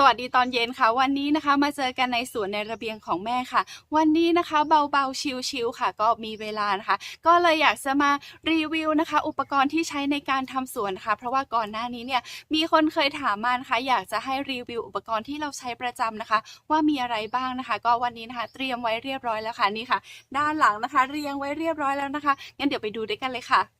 สวัสดีตอนเย็นค่ะ วันนี้นะคะมาเจอกันในสวนในระเบียงของแม่ค่ะ วันนี้นะคะเบาๆชิลๆค่ะ ก็มีเวลานะคะ ก็เลยอยากจะมารีวิวนะคะ อุปกรณ์ที่ใช้ในการทำสวนนะคะเพราะว่าก่อนหน้านี้เนี่ยมีคนเคยถามมานะคะอยากจะให้รีวิวอุปกรณ์ที่เราใช้ประจำนะคะ ว่ามีอะไรบ้างนะคะ ก็วันนี้นะคะ เตรียมไว้เรียบร้อยแล้วค่ะนี่ค่ะ ด้านหลังนะคะ เรียงไว้เรียบร้อยแล้วนะคะงั้นเดี๋ยวไปดูด้วยกันเลยค่ะ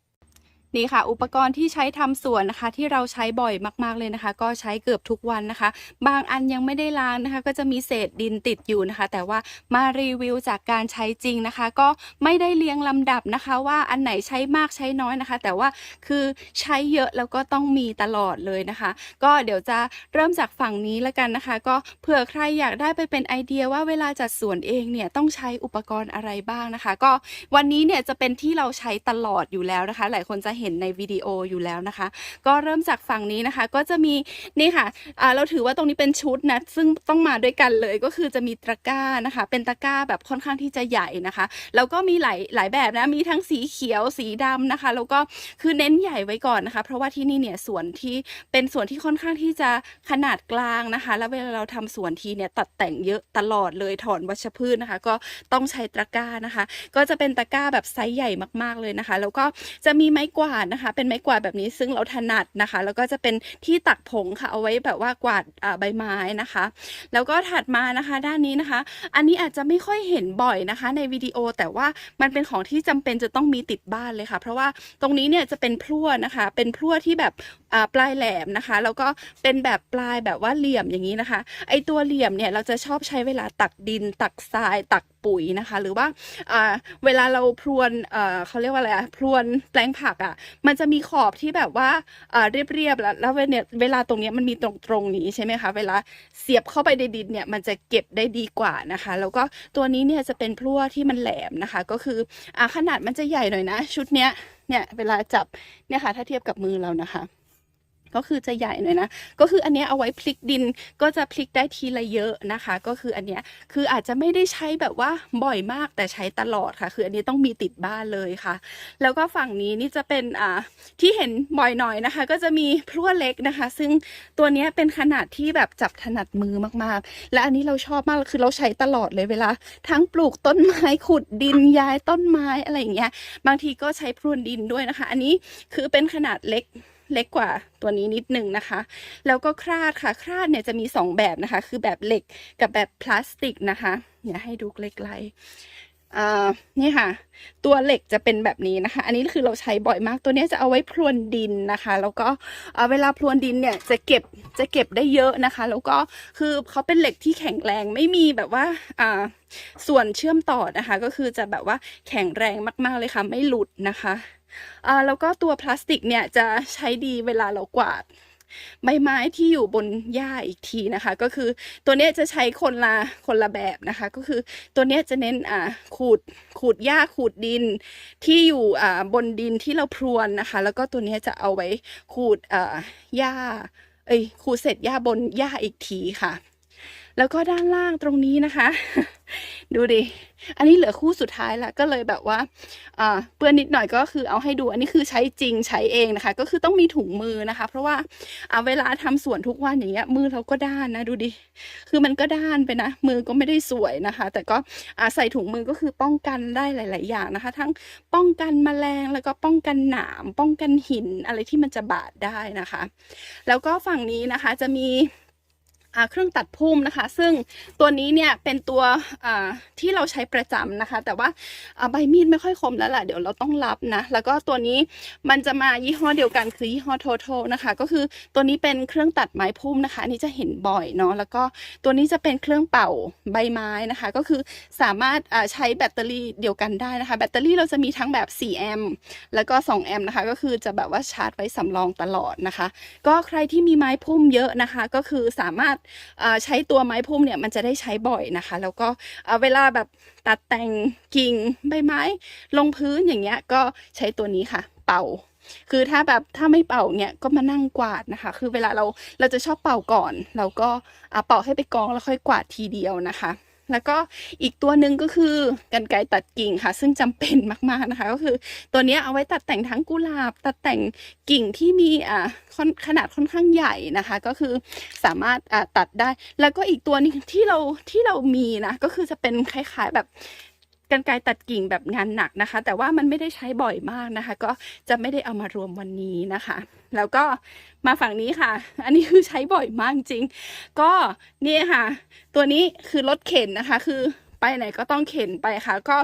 นี่ค่ะ อุปกรณ์ที่ใช้ทำสวนนะคะ ที่เราใช้บ่อยมากๆเลยนะคะ ก็ใช้เกือบทุกวันนะคะ บางอันยังไม่ได้ล้างนะคะ ก็จะมีเศษดินติดอยู่นะคะ แต่ว่ามารีวิวจากการใช้จริงนะคะ ก็ไม่ได้เรียงลำดับนะคะ ว่าอันไหนใช้มากใช้น้อยนะคะ แต่ว่าคือใช้เยอะแล้วก็ต้องมีตลอดเลยนะคะ ก็เดี๋ยวจะเริ่มจากฝั่งนี้แล้วกันนะคะ ก็เผื่อใครอยากได้ไปเป็นไอเดียว่าเวลาจัดสวนเองเนี่ยต้องใช้อุปกรณ์อะไรบ้างนะคะ ก็วันนี้เนี่ยจะเป็นที่เราใช้ตลอดอยู่แล้วนะคะ หลายคนจะเห็นในวิดีโออยู่แล้วนะคะ ก็เริ่มจากฝั่งนี้นะคะ ก็จะมีนี่ค่ะอ่าเราถือว่าตรงนี้เป็นชุดนะซึ่งต้องมาด้วยกันเลยก็คือจะมีตะกร้านะคะ เป็นตะกร้าแบบค่อนข้างที่จะใหญ่นะคะ แล้วก็มีหลายหลายแบบนะมีทั้งสีเขียวสีดำนะคะ แล้วก็คือเน้นใหญ่ไว้ก่อนนะคะ เพราะว่าที่นี่เนี่ยสวนที่เป็นสวนที่ค่อนข้างที่จะขนาดกลางนะคะ แล้วเวลาเราทำสวนทีเนี่ยตัดแต่งเยอะตลอดเลยถอนวัชพืชนะคะ ก็ต้องใช้ตะกร้านะคะ ก็จะเป็นตะกร้าแบบไซส์ใหญ่มากๆเลยนะคะ แล้วก็จะมีไม้กวาดนะคะ เป็นไม้กวาดแบบนี้ซึ่งเราถนัดนะคะ แล้วก็จะเป็นที่ตักผงค่ะเอาไว้แบบว่ากวาดใบไม้นะคะ แล้วก็ถัดมานะคะด้านนี้นะคะ อันนี้อาจจะไม่ค่อยเห็นบ่อยนะคะ ในวิดีโอแต่ว่ามันเป็นของที่จำเป็นจะต้องมีติดบ้านเลยค่ะ เพราะว่าตรงนี้เนี่ยจะเป็นพลั่วนะคะ เป็นพลั่วที่แบบปลายแหลมนะคะ แล้วก็เป็นแบบปลายแบบว่าเหลี่ยมอย่างนี้นะคะ ไอตัวเหลี่ยมเนี่ยเราจะชอบใช้เวลาตักดิน ตักทราย ตักปุ๋ยนะคะ หรือว่าเวลาเราพรวนเขาเรียกว่าอะไรอะพรวนแปลงผักอะมันจะมีขอบที่แบบว่าเรียบๆแล้วแล้วเนี่ยเวลาตรงเนี้ยมันมีตรงตรงๆนี้ใช่ไหมคะเวลาเสียบเข้าไปในดินเนี่ยมันจะเก็บได้ดีกว่านะคะ แล้วก็ตัวนี้เนี่ยจะเป็นพลั่วที่มันแหลมนะคะ ก็คืออขนาดมันจะใหญ่หน่อยนะ ชุดเนี้ยเนี่ยเวลาจับเนี่ยค่ะถ้าเทียบกับมือเรานะคะ ก็คือจะใหญ่หน่อยนะ ก็คืออันเนี้ยเอาไว้พลิกดินก็จะพลิกได้ทีละเยอะนะคะ ก็คืออันเนี้ยคืออาจจะไม่ได้ใช้แบบว่าบ่อยมากแต่ใช้ตลอดค่ะ คืออันนี้ต้องมีติดบ้านเลยค่ะ แล้วก็ฝั่งนี้นี่จะเป็นอ่าที่เห็นบ่อยหน่อยนะคะ ก็จะมีพลั่วเล็กนะคะ ซึ่งตัวเนี้ยเป็นขนาดที่แบบจับถนัดมือมากๆ และอันนี้เราชอบมากคือเราใช้ตลอดเลยเวลา ทั้งปลูกต้นไม้ขุดดินย้ายต้นไม้อะไรอย่างเงี้ยบางทีก็ใช้พรวนดินด้วยนะคะ อันนี้คือเป็นขนาดเล็ก เล็กกว่าตัวนี้นิดนึงนะคะ แล้วก็คราดค่ะ คราดเนี่ยจะมี 2 แบบนะคะ คือแบบเหล็กกับแบบพลาสติกนะคะเดี๋ยวให้ดูใกล้ๆอ่านี่ค่ะ ตัวเหล็กจะเป็นแบบนี้นะคะ อันนี้คือเราใช้บ่อยมากตัวนี้จะเอาไว้พรวนดินนะคะ แล้วก็เอ่อเวลาพรวนดินเนี่ยจะเก็บจะเก็บได้เยอะนะคะ แล้วก็คือเขาเป็นเหล็กที่แข็งแรงไม่มีแบบว่าอ่าส่วนเชื่อมต่อนะคะ ก็คือจะแบบว่าแข็งแรงมาก ๆเลยค่ะ ไม่หลุดนะคะ อ่าแล้วก็ตัวพลาสติกเนี่ยจะใช้ดีเวลาเรากวาดใบไม้ที่อยู่บนหญ้าอีกทีนะคะ ก็คือตัวนี้จะใช้คนละคนละแบบนะคะ ก็คือตัวนี้จะเน้นอ่าขูดขูดหญ้าขูดดินที่อยู่อ่าบนดินที่เราพรวนนะคะ แล้วก็ตัวนี้จะเอาไว้ขูดอ่าหญ้าเอ้ยขูดเสร็จหญ้าบนหญ้าอีกทีค่ะ แล้วก็ด้านล่างตรงนี้นะคะ ดูดิ อันนี้เหลือคู่สุดท้ายล้วก็เลยแบบว่าอ่าเปื้อนนิดหน่อยก็คือเอาให้ดู อันนี้คือใช้จริงใช้เองนะคะ ก็คือต้องมีถุงมือนะคะ เพราะว่าอ่าเวลาทำสวนทุกวันอย่างเงี้ย มือเราก็ด้านนะ ดูดิ คือมันก็ด้านไปนะ มือก็ไม่ได้สวยนะคะ แต่ก็ใส่ถุงมือก็คือป้องกันได้หลาย ๆ อย่างนะคะ ทั้งป้องกันแมลงแล้วก็ป้องกันหนาม ป้องกันหินอะไรที่มันจะบาดได้นะคะ แล้วก็ฝั่งนี้นะคะจะมี เครื่องตัดพุ่มนะคะ ซึ่งตัวนี้เนี่ยเป็นตัวที่เราใช้ประจำนะคะ แต่ว่าใบมีดไม่ค่อยคมแล้วล่ะเดี๋ยวเราต้องรับนะ แล้วก็ตัวนี้มันจะมายี่ห้อเดียวกันคือยี่ห้อโทโทนะคะ ก็คือตัวนี้เป็นเครื่องตัดไม้พุ่มนะคะอันนี้จะเห็นบ่อยเนาะแล้วก็ตัวนี้จะเป็นเครื่องเป่าใบไม้นะคะ ก็คือสามารถใช้แบตเตอรี่เดียวกันได้นะคะ แบตเตอรี่เราจะมีทั้งแบบ 4 แอมป์แล้วก็ 2 แอมป์นะคะ ก็คือจะแบบว่าชาร์จไว้สำรองตลอดนะคะ ก็ใครที่มีไม้พุ่มเยอะนะคะ ก็คือสามารถอ่าใช้ตัวไม้พุ่มเนี่ยมันจะได้ใช้บ่อยนะคะ แล้วก็เวลาแบบตัดแต่งกิ่งใบไม้ ลงพื้นอย่างเงี้ยก็ใช้ตัวนี้ค่ะ เป่าคือถ้าแบบถ้าไม่เป่าเนี่ยก็มานั่งกวาดนะคะ คือเวลาเราเราจะชอบเป่าก่อน เราก็เป่าให้ไปกองแล้วค่อยกวาดทีเดียวนะคะ แล้วก็อีกตัวหนึ่งก็คือกันไกรตัดกิ่งค่ะ ซึ่งจำเป็นมากๆนะคะ ก็คือตัวนี้เอาไว้ตัดแต่งทั้งกุหลาบ ตัดแต่งกิ่งที่มีอ่าขนาดค่อนข้างใหญ่นะคะ ก็คือสามารถอ่าตัดได้ แล้วก็อีกตัวนึงที่เราที่เรามีนะก็คือจะเป็นคล้ายๆแบบกันไกรตัดกิ่งแบบงานหนักนะคะ แต่ว่ามันไม่ได้ใช้บ่อยมากนะคะ ก็จะไม่ได้เอามารวมวันนี้นะคะ แล้วก็ มาฝั่งนี้ค่ะ อันนี้คือใช้บ่อยมากจริง ก็นี่ค่ะ ตัวนี้คือรถเข็นนะคะ คือไปไหนก็ต้องเข็นไปค่ะ ก็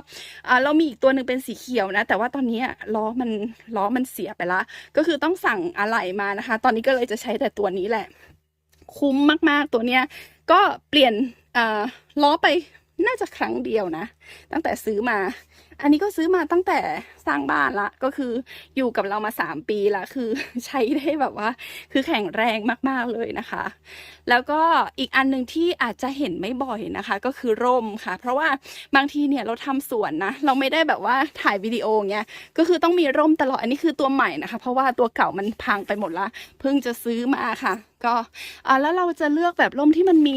เรามีอีกตัวหนึ่งเป็นสีเขียวนะ แต่ว่าตอนนี้ล้อมันล้อมันเสียไปละ ก็คือต้องสั่งอะไหล่มานะคะ ตอนนี้ก็เลยจะใช้แต่ตัวนี้แหละ คุ้มมากๆตัวเนี้ย ก็เปลี่ยนล้อไป น่าจะครั้งเดียวนะ ตั้งแต่ซื้อมา อันนี้ก็ซื้อมาตั้งแต่สร้างบ้านละ ก็คืออยู่กับเรามาสามปีละ คือใช้ได้แบบว่า คือแข็งแรงมากๆเลยนะคะ แล้วก็อีกอันหนึ่งที่อาจจะเห็นไม่บ่อยนะคะ ก็คือร่มค่ะ เพราะว่าบางทีเนี่ยเราทำสวนนะ เราไม่ได้แบบว่าถ่ายวิดีโอเงี้ย ก็คือต้องมีร่มตลอด อันนี้คือตัวใหม่นะคะ เพราะว่าตัวเก่ามันพังไปหมดละ เพิ่งจะซื้อมาค่ะ ก็อ่าแล้วเราจะเลือกแบบร่มที่มันมี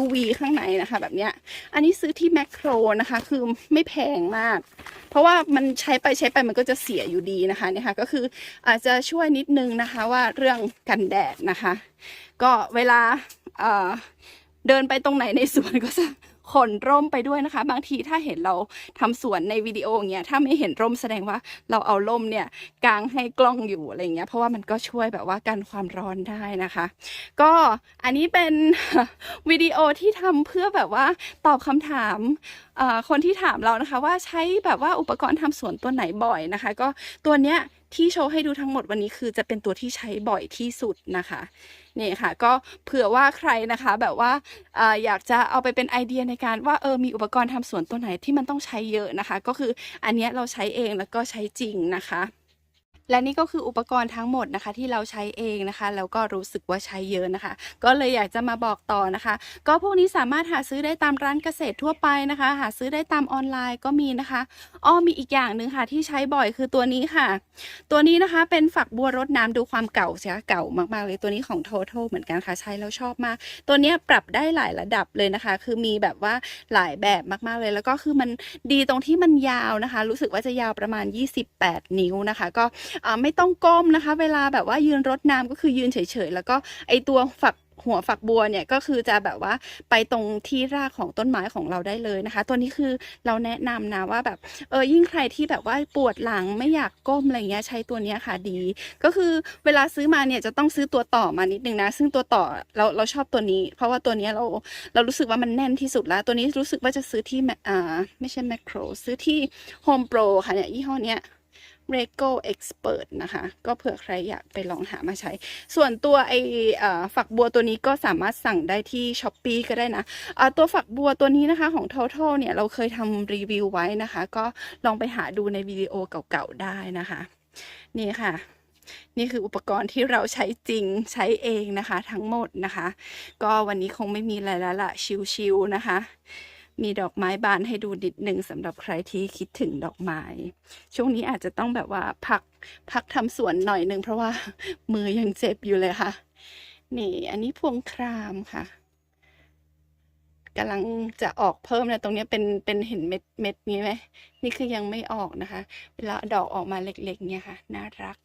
UV ข้างในนะคะ แบบเนี้ย อันนี้ซื้อที่แมคโครนะคะ คือไม่แพงมาก เพราะว่ามันใช้ไปใช้ไปมันก็จะเสียอยู่ดีนะคะเนี่ยค่ะ ก็คืออาจจะช่วยนิดนึงนะคะว่าเรื่องกันแดดนะคะ ก็เวลาเอ่อเดินไปตรงไหนในสวนก็จะ ขนร่มไปด้วยนะคะ บางทีถ้าเห็นเราทำสวนในวิดีโออย่างเงี้ยถ้าไม่เห็นร่มแสดงว่าเราเอาร่มเนี่ยกางให้กล้องอยู่อะไรเงี้ยเพราะว่ามันก็ช่วยแบบว่ากันความร้อนได้นะคะ ก็อันนี้เป็นวิดีโอที่ทำเพื่อแบบว่าตอบคำถามเอ่อคนที่ถามเรานะคะ ว่าใช้แบบว่าอุปกรณ์ทำสวนตัวไหนบ่อยนะคะ ก็ตัวเนี้ย ที่โชว์ให้ดูทั้งหมดวันนี้คือจะเป็นตัวที่ใช้บ่อยที่สุดนะคะนี่ค่ะ ก็เผื่อว่าใครนะคะแบบว่าออยากจะเอาไปเป็นไอเดียในการว่าเออมีอุปกรณ์ทำสวนตัวไหนที่มันต้องใช้เยอะนะคะ ก็คืออันนี้เราใช้เองแล้วก็ใช้จริงนะคะ และนี่ก็คืออุปกรณ์ทั้งหมดนะคะ ที่เราใช้เองนะคะ แล้วก็รู้สึกว่าใช้เยอะนะคะ ก็เลยอยากจะมาบอกต่อนะคะ ก็พวกนี้สามารถหาซื้อได้ตามร้านเกษตรทั่วไปนะคะ หาซื้อได้ตามออนไลน์ก็มีนะคะอ้อมีอีกอย่างหนึ่งค่ะ ที่ใช้บ่อยคือตัวนี้ค่ะ ตัวนี้นะคะเป็นฝักบัวรดน้ำดูความเก่าเสียเก่ามากๆเลยตัวนี้ของ Total เหมือนกันค่ะใช้แล้วชอบมาก ตัวนี้ปรับได้หลายระดับเลยนะคะ คือมีแบบว่าหลายแบบมากๆเลย แล้วก็คือมันดีตรงที่มันยาวนะคะ รู้สึกว่าจะยาวประมาณ 28 นิ้วนะคะ ก็ไม่ต้องก้มนะคะ เวลาแบบว่ายืนรดน้ำก็คือยืนเฉยๆ แล้วก็ไอตัวฝักหัวฝักบัวเนี่ยก็คือจะแบบว่าไปตรงที่รากของต้นไม้ของเราได้เลยนะคะ ตัวนี้คือเราแนะนำนะว่าแบบเออยิ่งใครที่แบบว่าปวดหลังไม่อยากก้มอะไรเงี้ยใช้ตัวนี้ค่ะดี ก็คือเวลาซื้อมาเนี่ยจะต้องซื้อตัวต่อมานิดนึงนะ ซึ่งตัวต่อเราเราชอบตัวนี้ เพราะว่าตัวนี้เราเรารู้สึกว่ามันแน่นที่สุดแล้ว ตัวนี้รู้สึกว่าจะซื้อที่แมอ่าไม่ใช่แมคโครซื้อที่ Home Pro ค่ะเนี่ยยี่ห้อเนี้ย r e g o Expert นะคะ ก็เผื่อใครอยากไปลองหามาใช้ ส่วนตัวไอฝักบัวตัวนี้ก็สามารถสั่งได้ที่ s h อ p e e ก็ได้นะอ่าตัวฝักบัวตัวนี้นะคะของ Total เนี่ย เราเคยทำรีวิวไว้นะคะ ก็ลองไปหาดูในวิดีโอเก่าๆได้นะคะ นี่ค่ะนี่คืออุปกรณ์ที่เราใช้จริงใช้เองนะคะ ทั้งหมดนะคะ ก็วันนี้คงไม่มีอะไรแล้วล่ะชิวๆนะคะ มีดอกไม้บานให้ดูนิดหนึ่งสำหรับใครที่คิดถึงดอกไม้ ช่วงนี้อาจจะต้องแบบว่าพักพักทำสวนหน่อยหนึ่งเพราะว่ามือยังเจ็บอยู่เลยค่ะ นี่ อันนี้พวงครามค่ะกำลังจะออกเพิ่มนะตรงนี้เป็นเป็นเห็นเม็ดเม็ดนี้ไหมนี่คือยังไม่ออกนะคะ เวลาดอกออกมาเล็กๆเนี่ยค่ะ น่ารัก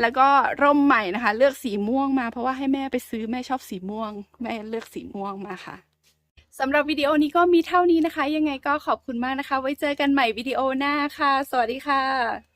แล้วก็ร่มใหม่นะคะ เลือกสีม่วงมาเพราะว่าให้แม่ไปซื้อแม่ชอบสีม่วง แม่เลือกสีม่วงมาค่ะ สำหรับวิดีโอนี้ก็มีเท่านี้นะคะ ยังไงก็ขอบคุณมากนะคะ ไว้เจอกันใหม่วิดีโอหน้าค่ะ สวัสดีค่ะ